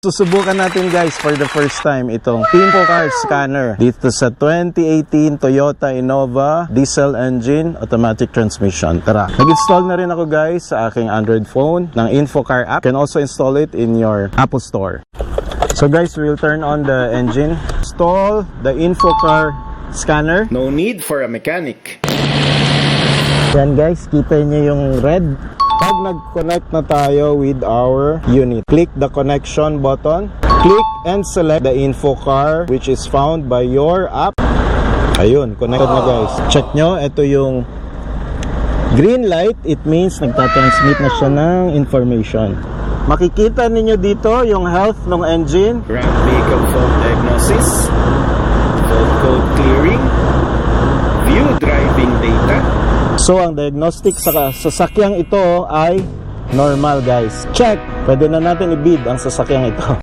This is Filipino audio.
Susubukan natin guys for the first time itong InfoCar scanner dito sa 2018 Toyota Innova diesel engine automatic transmission. Tara, nag-install na rin ako guys sa aking Android phone ng InfoCar app. You can also install it in your Apple Store. So guys, we'll turn on the engine. Install the InfoCar scanner. No need for a mechanic. Yan guys, kita niyo yung red. Pag nag-connect na tayo with our unit, click the connection button. Click and select the info car which is found by your app. Ayun, connected na guys. Check nyo, ito yung green light. It means nagtatransmit na siya ng information. Makikita ninyo dito yung health ng engine. Ground vehicle fault diagnosis. Fault code clearing. View driving data. So, ang diagnostic sa sasakyang ito ay normal guys. Check! Pwede na natin i-bid ang sasakyang ito.